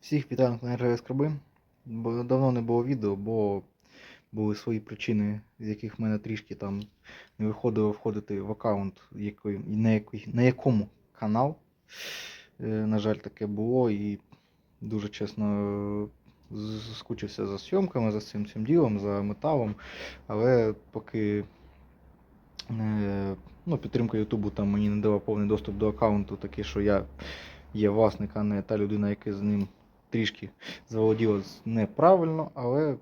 Всіх вітаю на каналі Скарби. Давно не було відео, бо були свої причини, з яких в мене трішки там не виходило входити в аккаунт, на, який, на якому канал. Е, на жаль, таке було і дуже чесно скучився за зйомками, за цим цим ділом, за металом. Але поки е, ну, підтримка Ютубу там мені не дала повний доступ до аккаунту, такий, що я є власник, а не та людина, яка з ним трішки заволоділа неправильно, але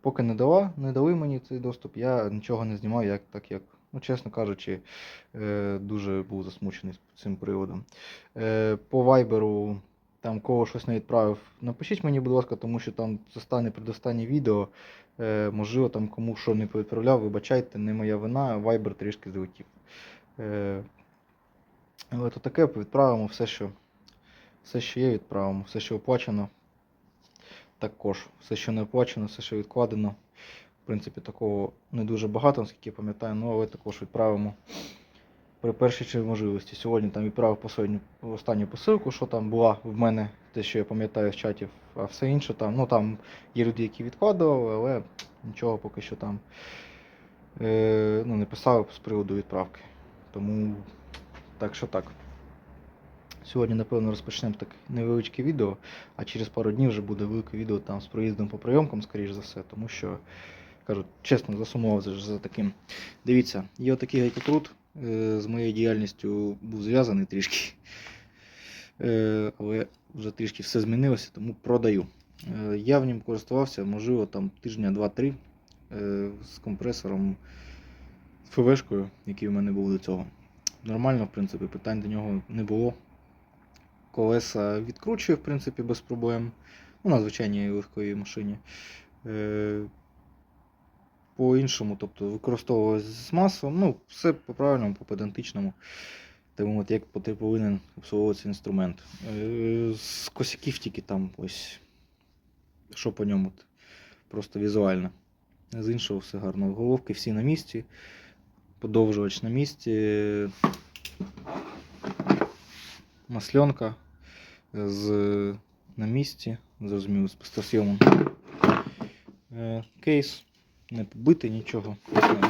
поки не дала, не дали мені цей доступ, я нічого не знімав, як, так як, ну, чесно кажучи, е, дуже був засмучений цим приводом. Е, по вайберу, там кого щось не відправив, напишіть мені, будь ласка, тому що там останнє предостаннє відео, е, можливо, там кому що не повідправляв, вибачайте, не моя вина, вайбер трішки злетів. Е, але то таке, відправимо все, що все, що є, відправимо, все, що оплачено, також. Все, що не оплачено, все, що відкладено. В принципі, такого не дуже багато, наскільки я пам'ятаю, ну, але також відправимо при першій можливості. Сьогодні там відправив посильну, останню посилку, що там була в мене, те, що я пам'ятаю з чатів, а все інше там, ну там є люди, які відкладували, але нічого поки що там е, ну, не писали з приводу відправки. Тому так що так. Сьогодні, напевно, розпочнемо таке невеличке відео, а через пару днів вже буде велике відео там з проїздом по прийомкам, скоріш за все, тому що, кажу, чесно, засумував за, таким. Дивіться, є отакий гайкокрут, е, з моєю діяльністю був зв'язаний трішки. Е, але вже трішки все змінилося, тому продаю. Е, я в ньому користувався, можливо, там тижня 2-3 е, з компресором, з ФВшкою, який в мене був до цього. Нормально, в принципі, питань до нього не було. Колеса відкручує, в принципі, без проблем. Ну, на звичайній легкої машині. Е, по-іншому, тобто використовувалось з маслом, ну, все по-правильному, по-педантичному. Тому от як поти- повинен обслуговуватися інструмент. Е, з косяків тільки там ось. Що по ньому? Просто візуально. З іншого все гарно. Головки всі на місці. Подовжувач на місці. Масленка з, на місці. Зрозуміло, з пустосйомом. Е, Кейс. Не побитий нічого.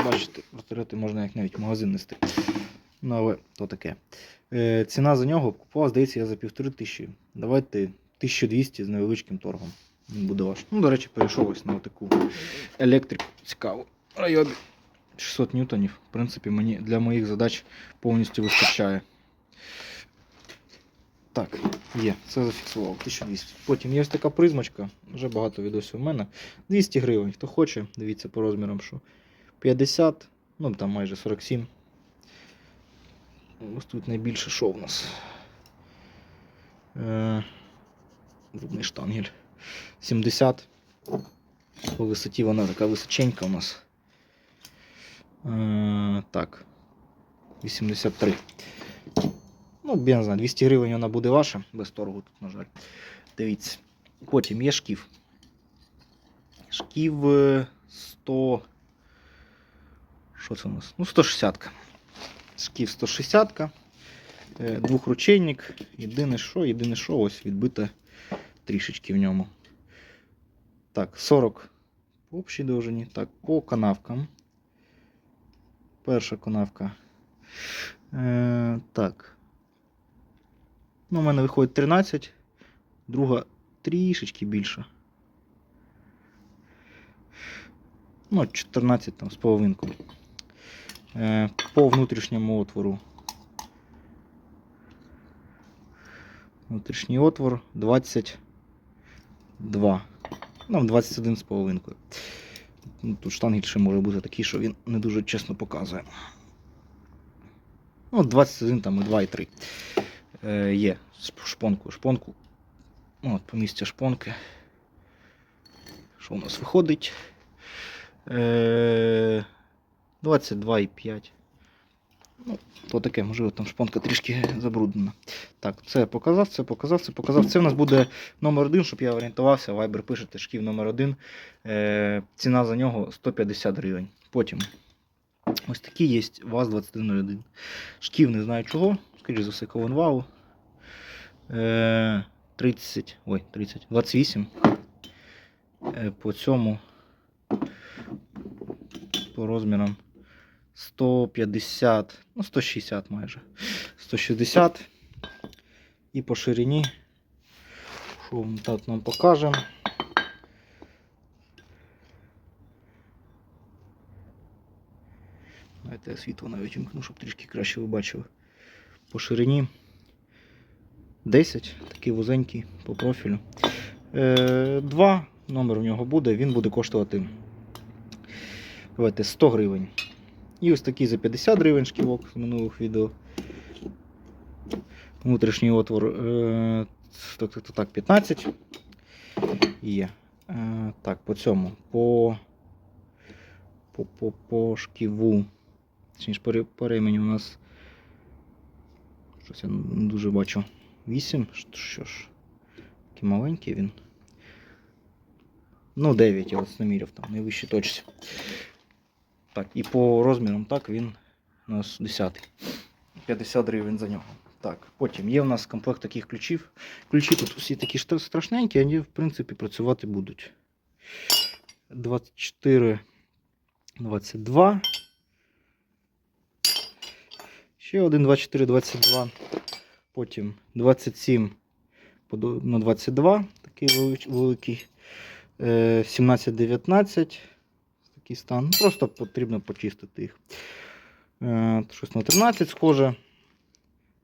Бачите, розтирати можна як навіть магазин нести. Ну, але то таке. Е, ціна за нього купував, здається, я за півтори тисячі. Давайте 1200 з невеличким торгом. Буде ваш. Ну, до речі, перейшов ось на таку електрику цікаву. Райобі 600 ньютонів. В принципі, мені для моїх задач повністю вистачає. Так, є, це зафіксував. 1200. Потім є ось така призмочка, вже багато відосів у мене. 200 гривень. Хто хоче, дивіться по розмірам, що 50, ну там майже 47. Ось тут найбільше що в нас. Е, Зубний штангель. 70. По висоті вона така височенька у нас. Е, так. 83. Ну, я не знаю, 200 гривень вона буде ваша, без торгу тут, на жаль. Дивіться. Потім є шків. Шків е, 100. Що це у нас? Ну, 160. Шків 160. Е, Двохручейник. Єдине що, єдине що, ось відбите трішечки в ньому. Так, 40 по общій довжині. Так, по канавкам. Перша канавка. Е, так. Ну, у мене виходить 13, друга трішечки більша. Ну, 14 там з половинкою. Е, по внутрішньому отвору. Внутрішній отвор 22. Ну, 21 з половинкою. Ну, Тут штангель ще може бути такий, що він не дуже чесно показує. Ну, 21 там і 2 і 3 е, є шпонку. Шпонку. Ну, От, по місцю шпонки. Що у нас виходить? Е, 22,5. Ну, то таке, можливо, там шпонка трішки забруднена. Так, це показав, це показав, це показав. Це в нас буде номер один, щоб я орієнтувався. Viber пишете шків номер один. Е, ціна за нього 150 гривень. Потім ось такі є ВАЗ-2101. Шків не знаю чого, скоріш за все, колонвау. Е, 30, ой, 30, 28. Е, По цьому по розмірам 150, ну 160 майже. 160. І по ширині, що вам так нам покаже. Давайте я світло навіть вімкну, щоб трішки краще ви бачили. По ширині 10, такий вузенький по профілю. Е, Два номер у нього буде, він буде коштувати давайте, 100 гривень. І ось такий за 50 гривень шківок з минулих відео. Внутрішній отвор е, так, так, так, 15 є. Е, так, по цьому. По, по, по, по шківу. Точніше, по ремені у нас. Щось я не дуже бачу. 8. Що ж, такий маленький він. Ну, 9 я ось наміряв там, найвищій точці. Так, і по розмірам так він у нас 10. 50 гривень за нього. Так, потім є в нас комплект таких ключів. Ключі тут всі такі страшненькі, вони, в принципі, працювати будуть. 24, 22. Ще один 24, 22. Потім 27 на 22, такий великий. Е, 17, 19. Такий стан. Просто потрібно почистити їх. Е, Щось на 13 схоже.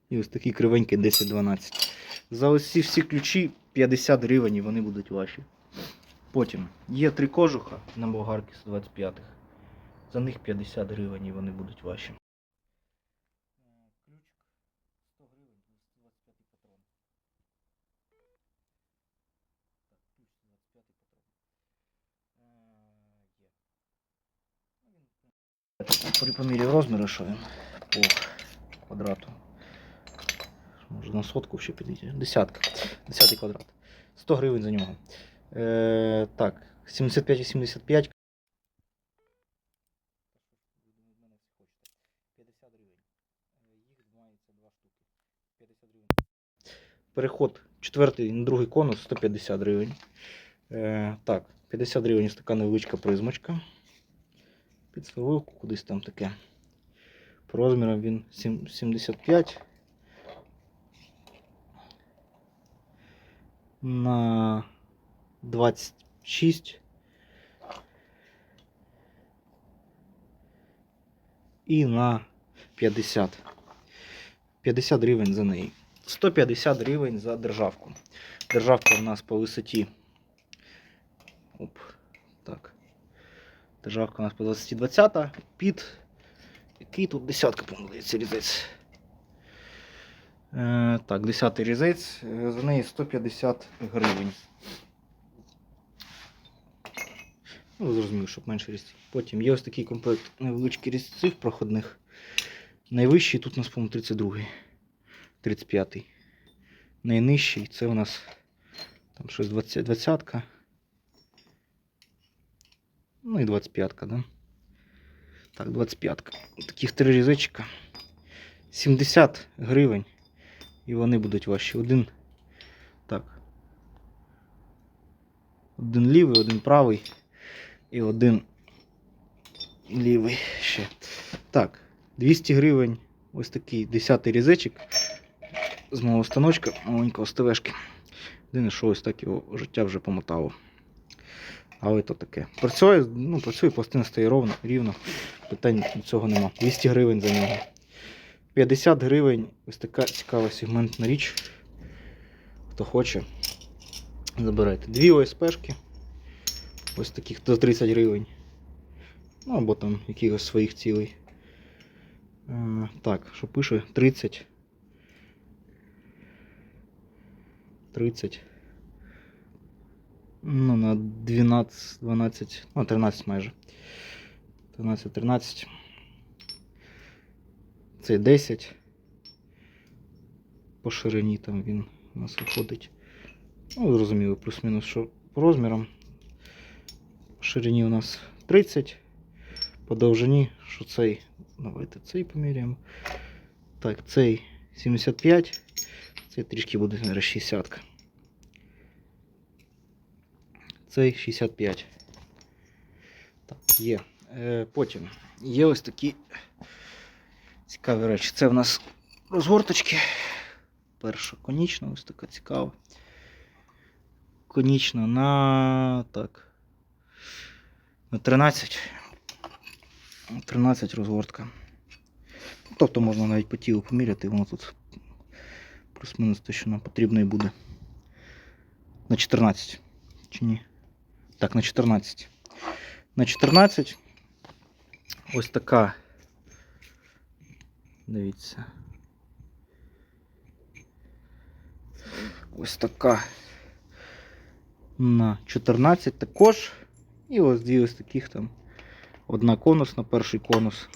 І ось такі кривенькі 10-12. За ось всі ключі 50 гривень і вони будуть ваші. Потім є три кожуха на болгарки 125-х. За них 50 гривень і вони будуть ваші. Ключик 100 гривень 125 патрон. Так, ключ 125 патрон. Помірі розміру, що він по квадрату. Може на сотку ще підійти. Десятка. Десятий квадрат. 100 гривень за нього. Е, так, 75 і 75. 50 гривень. Їх мається два штуки. 50 гривень. Переход четвертий на другий конус 150 гривень. Е, так, 50 гривень така невеличка призмочка. Під свивилку кудись там таке. По розмірам він сім- 75 на 26 і на 50. 50 гривень за неї. 150 гривень за державку. Державка у нас по висоті. Оп, так. Державка у нас по 20 20 під. Який тут десятка, по-моєму, різець. Е, так, 10 різець. Е, За неї 150 гривень. Ну, зрозуміло, щоб менше різці. Потім є ось такий комплект невеличких різців проходних. Найвищий тут у нас, по-моєму, 32-й. 35-й. Найнижчий це у нас там щось 20 20-ка. Ну і 25-ка, да? Так, 25-ка. Таких три різочка. 70 гривень. І вони будуть ваші. Один. Так. Один лівий, один правий. І один лівий ще. Так, 200 гривень. Ось такий 10 різечок з мого станочка, маленького СТВшки. Єдине, що ось так його життя вже помотало. Але то таке. Працює, ну, працює, пластина стає ровно, рівно. Питань цього нема. 200 гривень за нього. 50 гривень. Ось така цікава сегментна річ. Хто хоче, забирайте. Дві ОСПшки. Ось таких за 30 гривень. Ну або там якихось своїх цілей. Е, так, що пише? 30. 30. Ну, на 12, 12, ну, 13 майже. 13, 13. Це 10. По ширині там він у нас виходить. Ну, зрозуміло, плюс-мінус, що по розмірам. По ширині у нас 30. По довжині, що цей. Давайте цей поміряємо. Так, цей 75. Цей трішки буде наверное, 60. Цей 65. Так, є. Е, потім є ось такі цікаві речі. Це в нас розгорточки. Перша конічна, ось така цікава. Конічна на. так. На 13. 13 розгортка. Тобто можна навіть по тілу поміряти, воно тут плюс-мінус те, що нам потрібно і буде. На 14. Чи ні? Так, на 14. На 14. Ось така. Дивіться. Ось така. На 14 також. І ось дві ось таких там. Одна конусна, перший конус.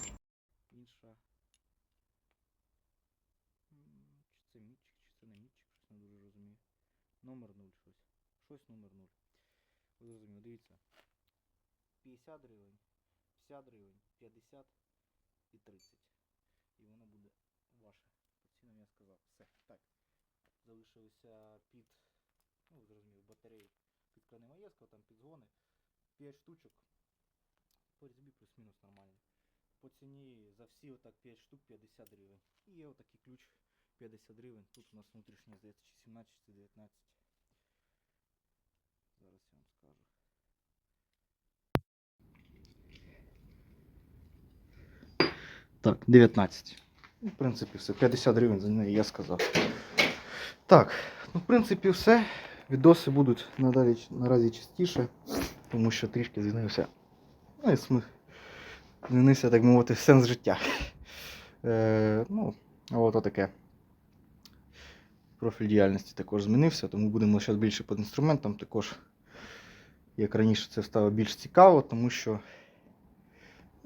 Інша. Чи це мітчик, чи це не мітчик, щось не дуже розумію. Номер 0 щось. Щось номер 0. Ви дивіться. 50 гривень, 50 гривень, 50 і 30. І воно буде ваше. По цінам я сказав. Все. Так. Залишилося під, ну, ви зрозуміли, батареї під крани Маєского, там підзгони. 5 штучок. По різьбі плюс-мінус нормально. По ціні за всі отак 5 штук 50 гривень. І є отакий ключ 50 гривень. Тут у нас внутрішній, здається, чи 17, чи 19. Зараз я вам Так, 19. Ну, В принципі, все. 50 гривень за неї я сказав. Так, ну, в принципі, все. Відоси будуть надалі наразі частіше, тому що трішки змінився. Ну, і смих. Змінився, так мовити, сенс життя. Е, ну, от таке. Профіль діяльності також змінився, тому будемо зараз більше під інструментом. Також, як раніше, це стало більш цікаво, тому що,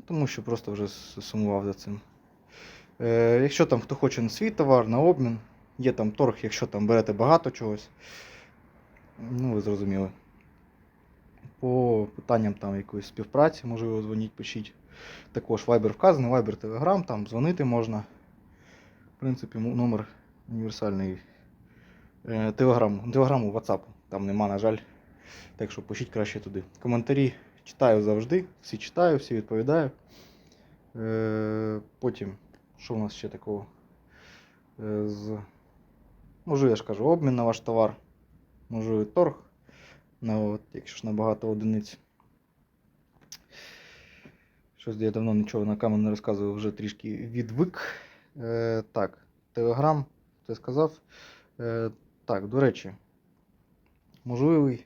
тому що просто вже сумував за цим. Е, якщо там хто хоче на свій товар, на обмін, є там торг, якщо там берете багато чогось. Ну, ви зрозуміли. По питанням там якоїсь співпраці, можливо, дзвоніть, пишіть. Також Viber вказаний, Viber Telegram, там дзвонити можна. В принципі, номер універсальний. Телеграм, телеграму, WhatsApp, там нема, на жаль. Так що пишіть краще туди. Коментарі читаю завжди, всі читаю, всі відповідаю. Е, потім, що в нас ще такого? Е, з... Можу, я ж кажу, обмін на ваш товар. Можу і торг. На, от, якщо ж на багато одиниць. Щось я давно нічого на камеру не розказував, вже трішки відвик. Е, так, Телеграм, це сказав. Е, так, до речі, можливий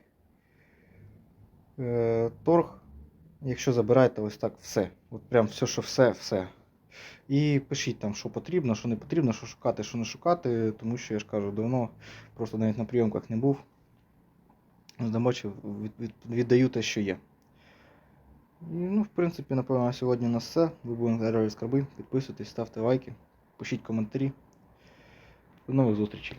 торг, якщо забираєте ось так все. От прям все, що все, все. І пишіть там, що потрібно, що не потрібно, що шукати, що не шукати, тому що я ж кажу, давно просто навіть на прийомках не був. Від, від, віддаю те, що є. І, ну, в принципі, напевно, на сьогодні у нас все. Ви будете раді скарби. Підписуйтесь, ставте лайки, пишіть коментарі. До нових зустрічей.